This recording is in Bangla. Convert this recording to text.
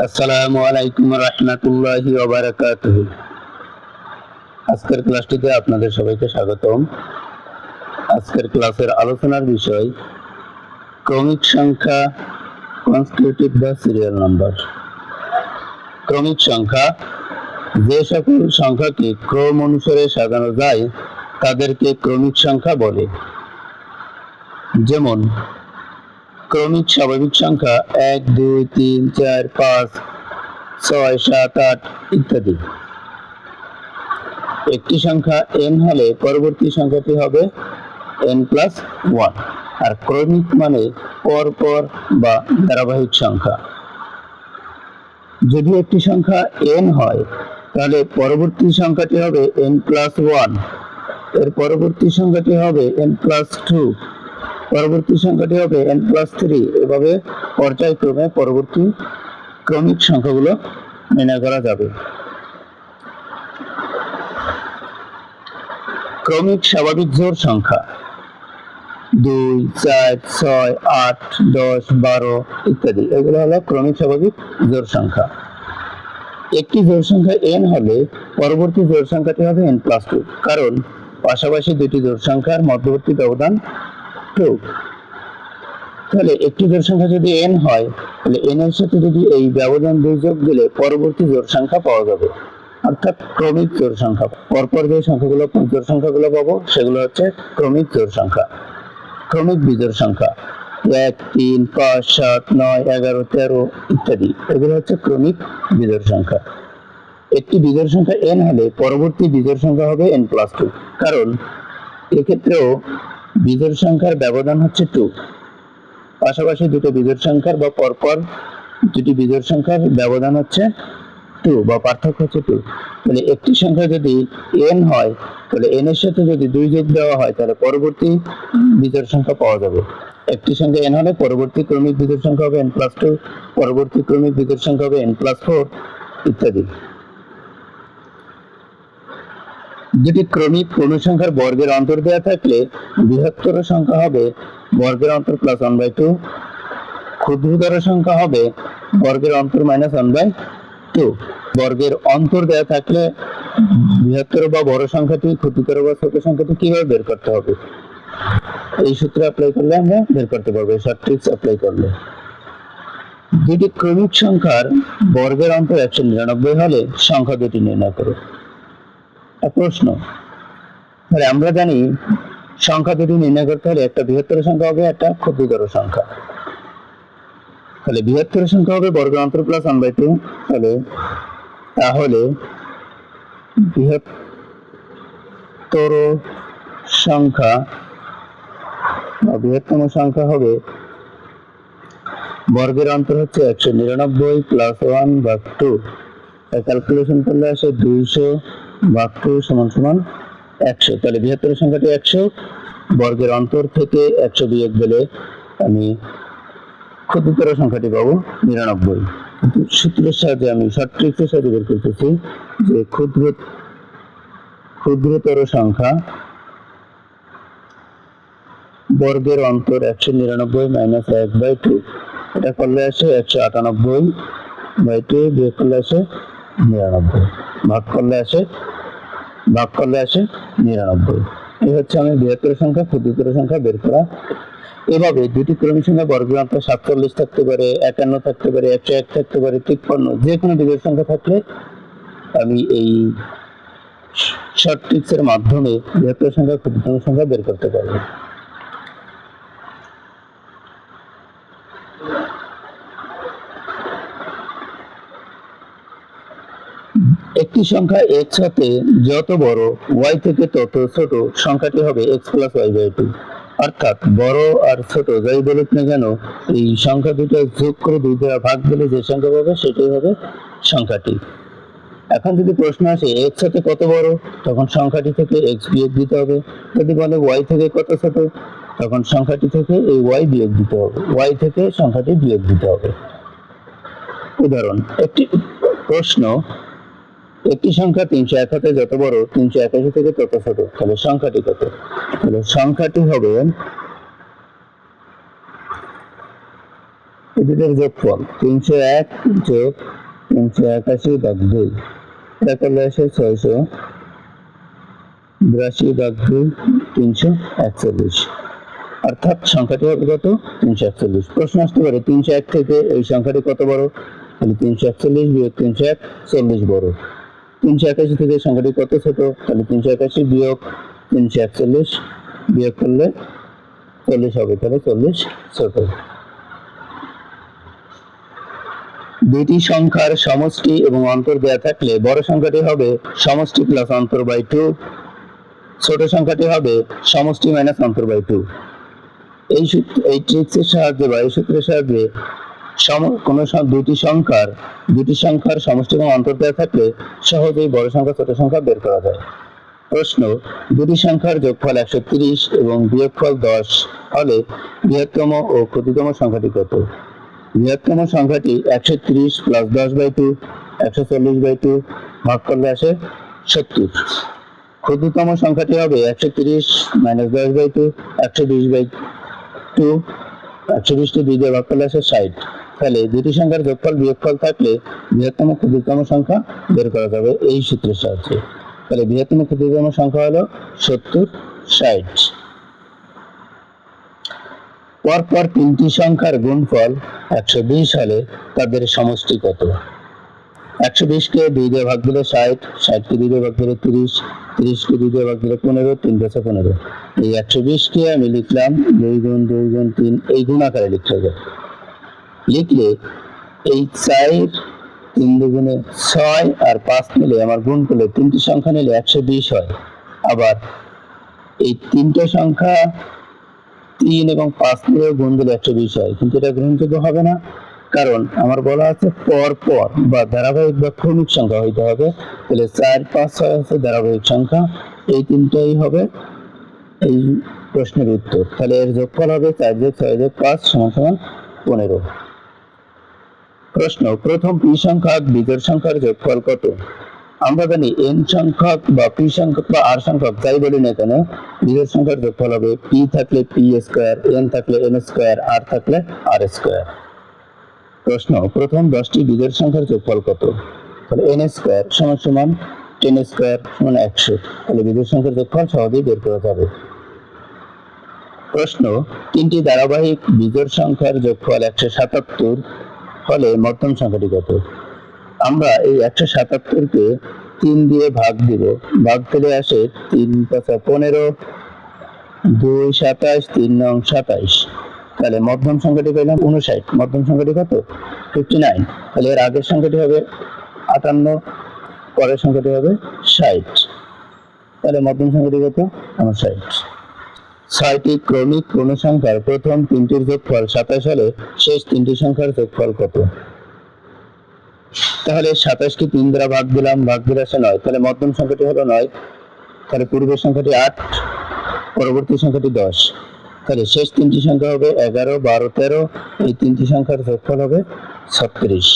আসসালামু আলাইকুম রহমতুল্লাহি ওবারাকাতুহ আজকের ক্লাসটিতে আপনাদের সবাইকে স্বাগতম। আজকের ক্লাসের আলোচনার বিষয়, ক্রমিক সংখ্যা কনস্টিটিউটিভ বা সিরিয়াল নাম্বার ক্রমিক সংখ্যা, যে সকল সংখ্যাকে ক্রম অনুসারে সাজানো যায়, তাদেরকে ক্রমিক সংখ্যা বলে। যেমন ক্রমিক স্বাভাবিক সংখ্যা এক, দুই, তিন, চার, পাঁচ, ছয়, সাত, আট ইত্যাদি। একটি সংখ্যা এন হলে পরবর্তী সংখ্যাটি হবে এন প্লাস ওয়ান আর ক্রমিক মানে পর পর বা ধারাবাহিক সংখ্যা। যদি একটি সংখ্যা এন হয়, তাহলে পরবর্তী সংখ্যাটি হবে এন প্লাস ওয়ানের পরবর্তী সংখ্যাটি হবে এন প্লাস টু পরবর্তী সংখ্যাটি হবে এন প্লাস থ্রি এভাবে পর্যায়ক্রমে পরবর্তী ক্রমিক সংখ্যাগুলো নির্ণয় করা যাবে। ক্রমিক স্বাভাবিক জোড় সংখ্যা। দুই, চার, ছয়, আট, দশ, বারো ইত্যাদি। এগুলো হলো ক্রমিক স্বাভাবিক জোর সংখ্যা। একটি জোর সংখ্যা এন হলে পরবর্তী জোর সংখ্যাটি হবে এন প্লাস টু কারণ পাশাপাশি দুটি জোড় সংখ্যার মধ্যবর্তী ব্যবধান টু তাহলে একটি জোড় সংখ্যা যদি এন হয়, তাহলে এন এর সাথে যদি এই ব্যবধান দুই যোগ দিলে পরবর্তী জোড় সংখ্যা পাওয়া যাবে। অর্থাৎ ক্রমিক জোড় সংখ্যা। পরপর যে সংখ্যাগুলো, জোড় সংখ্যাগুলো পাবো, সেগুলো হচ্ছে ক্রমিক জোড় সংখ্যা। ক্রমিক বিজোড় সংখ্যা। এক, তিন, পাঁচ, সাত, নয়, এগারো, তেরো ইত্যাদি। এগুলো হচ্ছে ক্রমিক বিজোড় সংখ্যা। একটি বিজোড় সংখ্যা এন হলে পরবর্তী বিজোড় সংখ্যা হবে এন প্লাস টু কারণ এক্ষেত্রেও বিজোড় সংখ্যার ব্যবধান হচ্ছে টু পাশাপাশি দুটো বিজোড় সংখ্যার বা পরপর দুটি বিজোড় সংখ্যার ব্যবধান হচ্ছে টু বা পার্থক্য হচ্ছে টু তাহলে একটি সংখ্যা যদি এন হয়, তাহলে এন এর সাথে যদি দুই যোগ দেওয়া হয়, তাহলে পরবর্তী বিজোড় সংখ্যা পাওয়া যাবে। একটি সংখ্যা এন হলে পরবর্তী ক্রমিক বিজোড় সংখ্যা হবে এন প্লাস টু পরবর্তী ক্রমিক বিজোড় সংখ্যা হবে এন প্লাস ফোর ইত্যাদি। দুটি ক্রমিক পূর্ণসংখ্যার বর্গের অন্তর দেওয়া থাকলে বৃহত্তর সংখ্যা হবে বর্গের অন্তর প্লাস ওয়ান বাই টু ক্ষুদ্রতর সংখ্যা হবে বর্গের অন্তর মাইনাস ওয়ান বাই টু বর্গের অন্তর দেওয়া থাকলে বৃহত্তর বা বড় সংখ্যাটি, ক্ষুদ্রতর বা ছোট সংখ্যাটি কীভাবে বের করতে হবে? এই সূত্র অ্যাপ্লাই করলে আমরা বের করতে পারব শর্ট ট্রিক্স অ্যাপ্লাই করলে। দুটি ক্রমিক সংখ্যার বর্গের অন্তর একশো নিরানব্বই হলে সংখ্যা দুটি নির্ণয় করো। প্রশ্ন। তাহলে আমরা জানি সংখ্যা দুটি নির্ণয় করতে হলে একটা বৃহত্তর সংখ্যা হবে, একটা ক্ষুদ্রতর সংখ্যা। তাহলে বৃহত্তর সংখ্যা হবে বর্গ অন্তর প্লাস ওয়ান বাই টু তাহলে তাহলে বৃহত্তর সংখ্যা বা বৃহত্তম সংখ্যা হবে বর্গের অন্তর হচ্ছে একশো নিরানব্বই প্লাস ওয়ান ভাগ টু ক্যালকুলেশন করলে আসে দুইশো সমান সমান একশো। তাহলে বৃহত্তর সংখ্যাটি একশো, বর্গের অন্তর থেকে একশো বিয়োগ দিলে আমি ক্ষুদ্রতর সংখ্যাটি নিরানব্বই। সূত্রের সাহায্যে আমি সাহায্যে বের করতেছি যে ক্ষুদ্র, ক্ষুদ্রতর সংখ্যা বর্গের অন্তর একশো নিরানব্বই মাইনাস এক বাই টু এটা করলে আসে একশো আটানব্বই বাই টু বিয়োগ করলে আসে নিরানব্বই। ভাগ করলে আসে, ভাগ করলে আসে নিরানব্বই। এই হচ্ছে আমি বৃহত্তর সংখ্যা, ক্ষুদ্রতর সংখ্যা বের করা। এভাবে দুটি ক্রমিক সংখ্যা অন্তর সাতচল্লিশ থাকতে পারে, একান্ন থাকতে পারে, একশো এক থাকতে পারে, তিপ্পান্ন, যে কোনো বিজোড় সংখ্যা থাকলে আমি এই শর্ট ট্রিক্সের মাধ্যমে বৃহত্তর সংখ্যা ক্ষুদ্রতম সংখ্যা বের করতে পারব। একটি সংখ্যা এক্স হতে যত বড় ওয়াই থেকে তত ছোট সংখ্যাটি হবে X plus Y by two অর্থাৎ বড় আর ছোট যাই বলুক না কেন, এই সংখ্যা দুটো যোগ করে দুই দ্বারা ভাগ দিলে যে সংখ্যা পাবে সেটাই হবে সংখ্যাটি। এখন যদি প্রশ্ন আসে এক্স হতে কত বড়, তখন সংখ্যাটি থেকে এক্স বিয়োগ দিতে হবে। যদি বলে ওয়াই থেকে কত ছোট, তখন সংখ্যাটি থেকে এই ওয়াই বিয়োগ দিতে হবে। ওয়াই থেকে সংখ্যাটি বিয়োগ দিতে হবে। উদাহরণ, একটি প্রশ্ন একটি সংখ্যা তিনশো এক হাতে যত বড়, তিনশো একাশি থেকে তত ছোট। তাহলে সংখ্যাটি কত? তাহলে সংখ্যাটি হবে যোগফল। তিনশো এক যোগ তিনশো একাশি দুই। এটা করলে আসে ছয়শো বিরাশি দুই, তিনশো একচল্লিশ। অর্থাৎ সংখ্যাটি হবে কত? তিনশো একচল্লিশ। প্রশ্ন আসতে পারে, তিনশো এক থেকে এই সংখ্যাটি কত বড়? তাহলে তিনশো একচল্লিশ বিয়োগ তিনশো এক, চল্লিশ বড়। তিনশো একাশি থেকে সংখ্যাটি কত ছোট, তাহলে তিনশো একাশি বিয়োগ তিনশো একচল্লিশ, বিয়োগ করলে চল্লিশ হবে, তাহলে চল্লিশ ছোট। দুইটি সংখ্যার সমষ্টি এবং অন্তর দেয়া থাকলে বড় সংখ্যাটি হবে সমষ্টি প্লাস অন্তর বাই টু ছোট সংখ্যাটি হবে সমষ্টি মাইনাস অন্তর বাই টু এই সূত্র, এই ট্রিক্সের সাহায্যে বা এই সূত্রের সাহায্যে কোনো দুটি সংখ্যার দুটি সংখ্যার সমষ্টি এবং অন্তর দেওয়া থাকলে সহজেই বড় সংখ্যা, ছোট সংখ্যা বের করা যায়। প্রশ্ন, দুটি সংখ্যার যোগফল একশো তিরিশ এবং বিয়োগফল দশ হলে বৃহত্তম ও সংখ্যাটি কত? বৃহত্তম সংখ্যাটি একশো তিরিশ প্লাস দশ বাই টু একশো চল্লিশ বাই টু ভাগ করলে আসে সত্তর। ক্ষুদ্রতম সংখ্যাটি হবে একশো তিরিশ মাইনাস দশ বাই টু একশো বিশ বাই টু ভাগ করলে আসে ষাট। তাহলে দুটি সংখ্যার যোগফল, বিয়োগফল থাকলে বৃহত্তম ক্ষুদ্রতম সংখ্যা বের করা যাবে এই সূত্রের সাহায্যে। বৃহত্তম ক্ষুদ্রতম সংখ্যা হলো সত্তর ষাট। পরপর তিনটি সংখ্যার গুণফল একশো বিশ হলে তাদের সমষ্টি কত? একশো বিশকে দুই দিয়ে ভাগ দিলে ষাট ষাটকে দুই দিয়ে ভাগ দিলে তিরিশ তিরিশকে দুই দিয়ে ভাগ দিলে পনেরো, তিন পাঁচে পনেরো। এই একশো বিশকে আমি লিখলাম দুই গুণ দুই গুণ তিন, এই গুণ আকারে লিখতে হবে। লিখলে এই চার তিন দুগুণে ছয় আর পাঁচ মিলে আমার গুণ করলে তিনটি সংখ্যা নিলে একশো বিশ হয়। আবার এই তিনটে সংখ্যা তিন এবং পাঁচ মিলে গুণ দিলে একশো বিশ হয়, কিন্তু এটা গ্রহণযোগ্য হবে না। কারণ আমার বলা আছে পর পর বা ধারাবাহিক বা ক্রমিক সংখ্যা হইতে হবে। তাহলে চার, পাঁচ, ছয় হচ্ছে ধারাবাহিক সংখ্যা। এই তিনটাই হবে এই প্রশ্নের উত্তর। তাহলে এর যোগফল হবে চার যোগ ছয় যোগ পাঁচ সমান সমান পনেরো। প্রশ্ন, প্রথম পি সংখ্যক বিজোড় সংখ্যার যোগফল কত? আমরা জানি এন সংখ্যক বা পি সংখ্যক বা আর সংখ্যক, যাই বলি না কেন, বিজোড় সংখ্যার যোগফল হবে পি থাকলে পি স্কোয়ার, এন থাকলে এন স্কোয়ার, আর থাকলে আর স্কোয়ার। প্রশ্ন, প্রথম দশটি বিজোড় সংখ্যার যোগফল কত? তাহলে এন স্কোয়ার সমান সমান টেন স্কোয়ার সমান একশো। তাহলে বিজোড় সংখ্যার যোগফল সহজেই বের করা যাবে। প্রশ্ন, তিনটি ধারাবাহিক বিজোড় সংখ্যার যোগফল একশো সাতাত্তর হলে মধ্যম সংখ্যাটি কত? আমরা এই একশো সাতাত্তরকে তিন দিয়ে ভাগ দিব। ভাগ করে আসে তিন পাঁচা পনেরো, দুই সাতাশ, তিন নং সাতাইশ তাহলে মধ্যম সংখ্যাটি পেলাম উনষাট মধ্যম সংখ্যাটি কত? ফিফটি নাইন তাহলে এর আগের সংখ্যাটি হবে আটান্ন, পরের সংখ্যাটি হবে ষাট। তাহলে মধ্যম সংখ্যাটি কত? উনষাট ছয়টি ক্রমিক পূর্ণসংখ্যার প্রথম তিনটির যোগফল সাতাশ হলে শেষ তিনটি সংখ্যার যোগফল কত? তাহলে সাতাশকে তিন দ্বারা ভাগ দিলাম, ভাগ দিলে আসে নয়। তাহলে মধ্যম সংখ্যাটি হলো নয়। তাহলে পূর্বের সংখ্যাটি আট, পরবর্তী সংখ্যাটি দশ। তাহলে শেষ তিনটি সংখ্যা হবে এগারো বারো তেরো। এই তিনটি সংখ্যার যোগফল হবে ছত্রিশ।